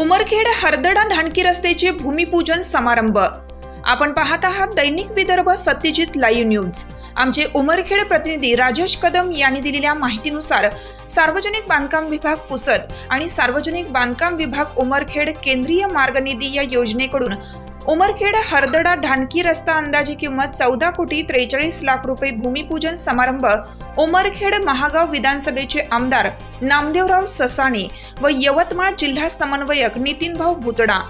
उमरखेड हरदडा धानकी रस्त्याचे भूमिपूजन समारंभ. आपण पाहत आहात दैनिक विदर्भ सत्यजित लाईव्ह न्यूज. आमचे उमरखेड प्रतिनिधी राजेश कदम यांनी दिलेल्या माहितीनुसार सार्वजनिक बांधकाम विभाग पुसद आणि सार्वजनिक बांधकाम विभाग उमरखेड केंद्रीय मार्ग निधी या योजनेकडून उमरखेड हरदडा ढानकी रस्ता अंदाजे किंमत चौदा कोटी त्रेचाळीस लाख रुपये भूमिपूजन समारंभ उमरखेड महागाव विधानसभेचे आमदार नामदेवराव ससाणे व यवतमाळ जिल्हा समन्वयक नितीनभाऊ भुतडा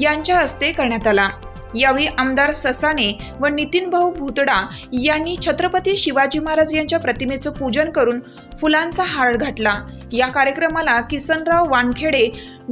यांच्या हस्ते करण्यात आला. यावेळी आमदार ससाणे व नितीनभाऊ भुतडा यांनी छत्रपती शिवाजी महाराज यांच्या प्रतिमेचं पूजन करून फुलांचा हार घातला. या कार्यक्रमाला Kisanrao Wankhede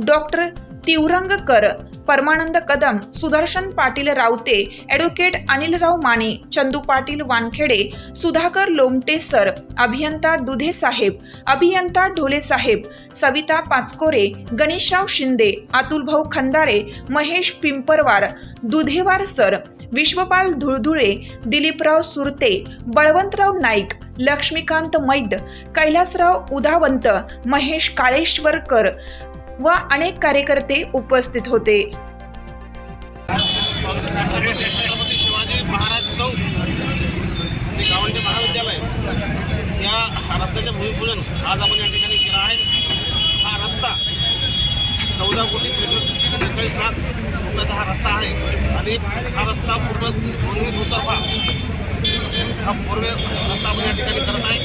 doctor Tivrangkar Parmanand Kadam Sudarshan Patil Raote advocate Anilrao Mane Chandu Patil Wankhede Sudhakar Lomte sir अभियंता दुधे साहेब अभियंता ढोले साहेब सविता पाचकोरे गणेशराव शिंदे अतुलभाऊ खंदारे महेश पिंपरवार दुधेवार सर विश्वपाल धुळधुळे दिलीपराव सुरते बळवंतराव नाईक लक्ष्मीकांत मैद कैलासराव उदावंत महेश काळेश्वरकर व अनेक कार्यकर्ते उपस्थित होते. छत्रपती शिवाजी महाराज चौक ते गावंडे महाविद्यालय. या हा रस्त्याचे भूमिपूजन आज आपण या ठिकाणी केला आहे. हा रस्ता चौदा कोटी त्रेसष्ट त्रेचाळीस लाख रुपयाचा हा रस्ता आहे. आणि हा रस्ता पूर्ण दोन्ही दुतर्फा हा पूर्व रस्ता आपण या ठिकाणी करत आहे.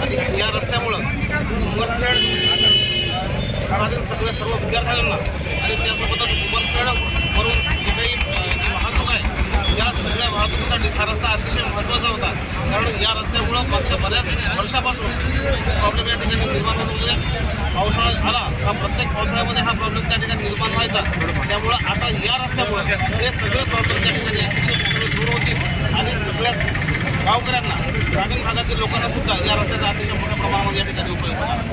आणि या रस्त्यामुळं उमरखेड शहरातील सगळ्या सर्व विद्यार्थ्यांना आणि त्यासोबतच उमरखेड वरून जे काही वाहतूक आहे या सगळ्या वाहतुकीसाठी हा रस्ता अतिशय महत्त्वाचा होता. कारण या रस्त्यामुळं मागच्या बऱ्याच वर्षापासून प्रॉब्लेम या ठिकाणी निर्माण होत होते. पावसाळा आला का प्रत्येक पावसाळ्यामध्ये हा प्रॉब्लेम त्या ठिकाणी निर्माण व्हायचा. त्यामुळं आता या रस्त्यामुळं हे सगळे प्रॉब्लेम त्या ठिकाणी अतिशय दूर होतील आणि सगळ्या गावकऱ्यांना ग्रामीण भागातील लोकांना सुद्धा या रस्त्याचा अतिशय मोठ्या प्रमाणामध्ये या ठिकाणी उपयोग होणार.